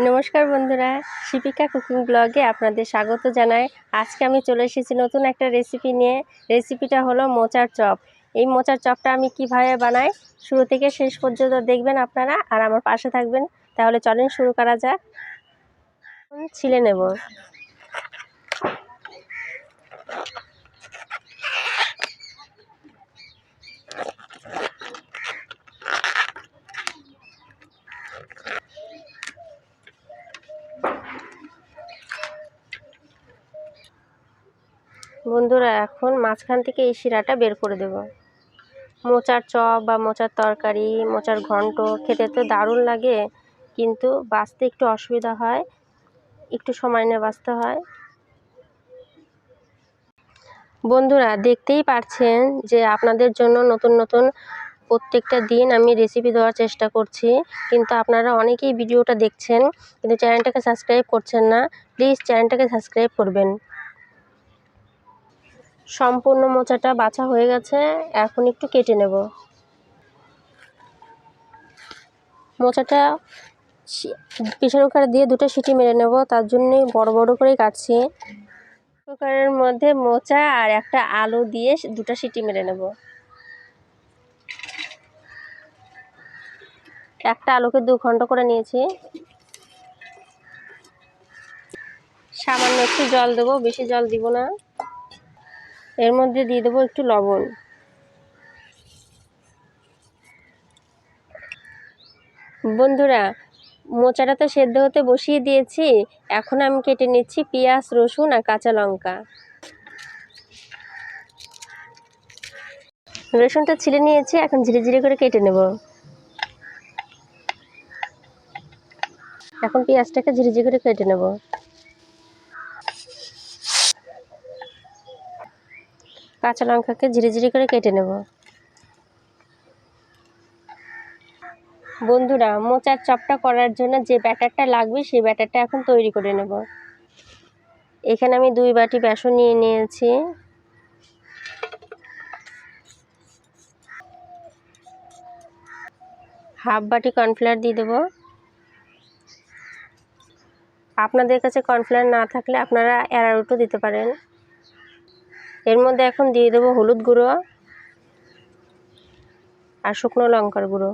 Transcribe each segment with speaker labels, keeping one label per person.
Speaker 1: নমস্কার বন্ধুরা, শিপিকা কুকিং ব্লগে আপনাদের স্বাগত জানাই। আজকে আমি চলে এসেছি নতুন একটা রেসিপি নিয়ে। রেসিপিটা হলো মোচার চপ। এই মোচার চপটা আমি কীভাবে বানাই, শুরু থেকে শেষ পর্যন্ত দেখবেন আপনারা আর আমার পাশে থাকবেন। তাহলে চলেন শুরু করা যাক। ছিলে নেব। বন্ধুরা, এখন মাঝখান থেকে এই শিরাটা বের করে দেব। মোচার চপ বা মোচার তরকারি, মোচার ঘন্ট খেতে তো দারুণ লাগে, কিন্তু বাঁচতে একটু অসুবিধা হয়, একটু সময় নিয়ে বাঁচতে হয়। বন্ধুরা, দেখতেই পারছেন যে আপনাদের জন্য নতুন নতুন প্রত্যেকটা দিন আমি রেসিপি দেওয়ার চেষ্টা করছি, কিন্তু আপনারা অনেকেই ভিডিওটা দেখছেন, কিন্তু চ্যানেলটাকে সাবস্ক্রাইব করছেন না প্লিজ চ্যানেলটাকে সাবস্ক্রাইব করবেন। সম্পূর্ণ মোচাটা বাছা হয়ে গেছে, এখন একটু কেটে নেব। মোচাটা প্রেশার কুকারে দিয়ে দুটো সিটি মেরে নেব, তার জন্যই বড় বড় করেই কাটছি। কুকারের মধ্যে মোচা আর একটা আলু দিয়ে দুটো সিটি মেরে নেব। একটা আলুকে দু ঘণ্টা করে নিয়েছি। সামান্য একটু জল দেবো, বেশি জল দিব না। এর মধ্যে দিয়ে দেবো একটু লবণ। বন্ধুরা, মোচাটা তো সেদ্ধ হতে বসিয়ে দিয়েছি। এখন আমি কেটে নিচ্ছি পেঁয়াজ, রসুন আর কাঁচা লঙ্কা। রসুনটা ছিলে নিয়েছি, এখন ধীরে ধীরে করে কেটে নেব। এখন পেঁয়াজটাকে ধীরে ধীরে করে কেটে নেব। কাঁচা লঙ্কাকে ঝিরি ঝিরি করে কেটে নেব। বন্ধুরা, মোচার চপটা করার জন্য যে ব্যাটারটা লাগবে, সেই ব্যাটারটা এখন তৈরি করে নেব। এখানে আমি দুই বাটি বেসন নিয়ে নিয়েছি। হাফ বাটি কর্নফ্লাওয়ার দিয়ে দেবো। আপনাদের কাছে কর্নফ্লাওয়ার না থাকলে আপনারা অ্যারারুটও দিতে পারেন। এর মধ্যে এখন দিয়ে দেবো হলুদ গুঁড়ো আর শুকনো লঙ্কার গুঁড়ো।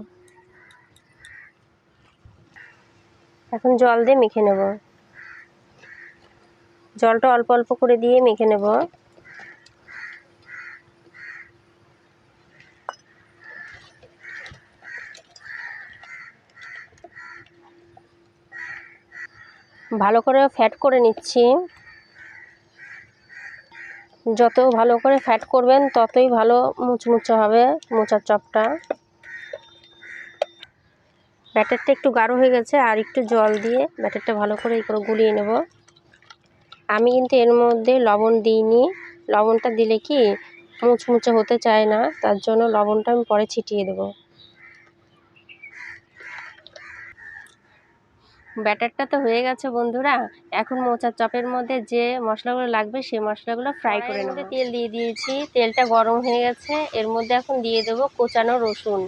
Speaker 1: এখন জল দিয়ে মেখে নেব। জলটা অল্প অল্প করে দিয়ে মেখে নেব। ভালো করে ফ্যাট করে নিচ্ছি। যত ভালো করে ফ্যাট করবেন, ততই ভালো মুচমুচে হবে মোচার চপটা। ব্যাটারটা একটু গাঢ় হয়ে গেছে, আর একটু জল দিয়ে ব্যাটারটা ভালো করে এই করে গুলিয়ে নেব। আমি কিন্তু এর মধ্যে লবণ দিইনি। লবণটা দিলে কি মুচমুচে হতে চায় না, তার জন্য লবণটা আমি পরে ছিটিয়ে দেবো। ব্যাটারটা তো হয়ে গেছে বন্ধুরা। এখন মোচার চপের মধ্যে যে মশলাগুলো লাগবে সেই মশলাগুলো ফ্রাই করে নেব। তেল দিয়ে দিয়েছি। তেলটা গরম হয়ে গেছে। এর মধ্যে এখন দিয়ে দেবো কোচানো রসুন।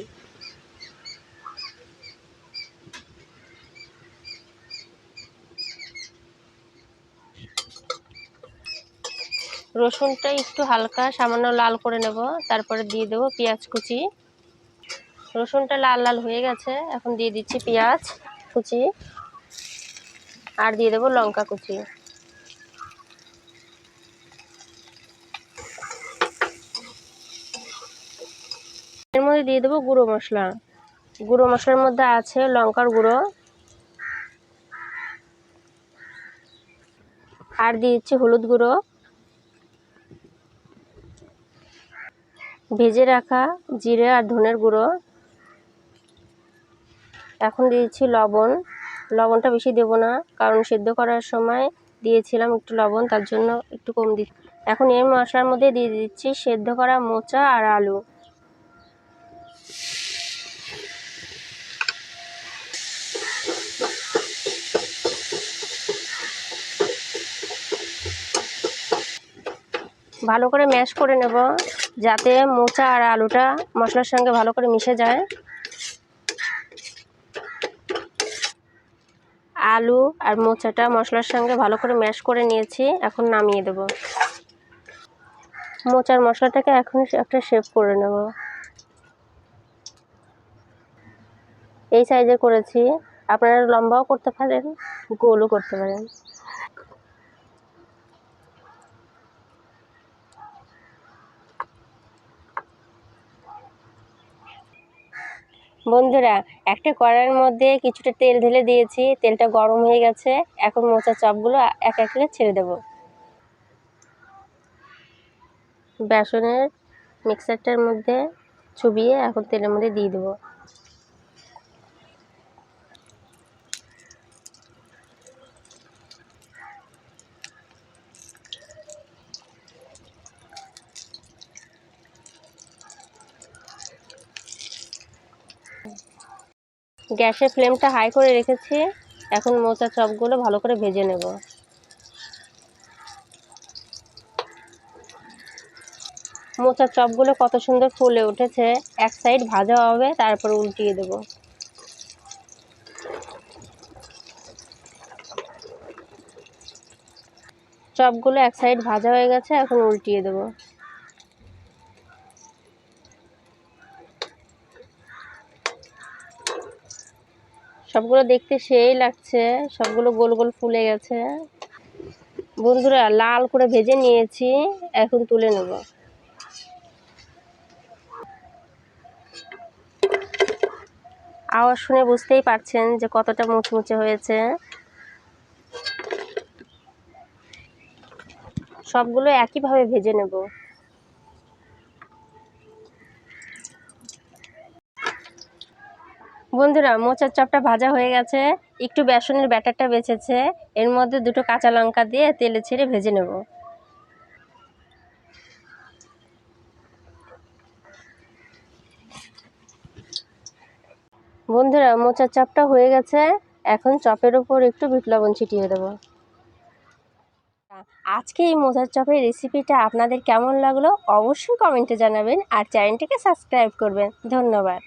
Speaker 1: রসুনটা একটু হালকা সামান্য লাল করে নেব। তারপরে দিয়ে দেবো পেঁয়াজ কুচি। রসুনটা লাল লাল হয়ে গেছে। এখন দিয়ে দিচ্ছি পেঁয়াজ কুচি। আর দিয়ে দেবো লঙ্কা কুচি। এর মধ্যে দিয়ে দেবো গুঁড়ো মশলা। গুঁড়ো মশলার মধ্যে আছে লঙ্কার গুঁড়ো। আর দিয়ে দিচ্ছি হলুদ গুঁড়ো। ভেজে রাখা জিরে আর ধনের গুঁড়ো। এখন দিয়েছি লবণ। লবণটা বেশি দেব না, কারণ সেদ্ধ করার সময় দিয়েছিলাম একটু লবণ, তার জন্য একটু কম দি এখন এর মশলার মধ্যে দিয়ে দিচ্ছি সেদ্ধ করা মোচা আর আলু। ভালো করে ম্যাশ করে নেব, যাতে মোচা আর আলুটা মশলার সঙ্গে ভালো করে মিশে যায়। আলু আর মোচাটা মশলার সঙ্গে ভালো করে ম্যাশ করে নিয়েছি, এখন নামিয়ে দেব। মোচার মশলাটাকে এখন একটা শেপ করে নেব। এই সাইজে করেছি। আপনারা লম্বাও করতে পারেন, গোলও করতে পারেন। বন্ধুরা, একটা কড়াইয়ের মধ্যে কিছুটা তেল ঢেলে দিয়েছি। তেলটা গরম হয়ে গেছে। এখন মোচার চপগুলো এক এক করে ছেড়ে দেব। বেসনের মিক্সারটার মধ্যে চুবিয়ে এখন তেলের মধ্যে দিয়ে দেবো। গ্যাসের ফ্লেমটা হাই করে রেখেছি। এখন মোচা চপগুলো ভালো করে ভেজে নেব। মোচার চপগুলো কত সুন্দর ফুলে উঠেছে। এক সাইড ভাজা হবে, তারপর উল্টিয়ে দেব। চপগুলো এক সাইড ভাজা হয়ে গেছে, এখন উল্টিয়ে দেবো। সবগুলো দেখতে সেই লাগছে। সবগুলো গোল গোল ফুলে গেছে। বন্ধুরা, লাল করে ভেজে নিয়েছি, এখন তুলে নেব। আওয়াজ শুনে বুঝতেই পারছেন যে কতটা মুচমুচে হয়েছে। সবগুলো একইভাবে ভেজে নেব। বন্ধুরা, মোচার চপটা ভাজা হয়ে গেছে। একটু বেসনের ব্যাটারটা বেঁচেছে এর মধ্যে দুটো কাঁচা লঙ্কা দিয়ে তেলে ছেড়ে ভেজে নেব। বন্ধুরা, মোচার চপটা হয়ে গেছে। এখন চপের ওপর একটু বিট লবণ ছিটিয়ে দেবো। আজকে এই মোচার চপের রেসিপিটা আপনাদের কেমন লাগল অবশ্যই কমেন্টে জানাবেন আর চ্যানেলটিকে সাবস্ক্রাইব করবেন। ধন্যবাদ।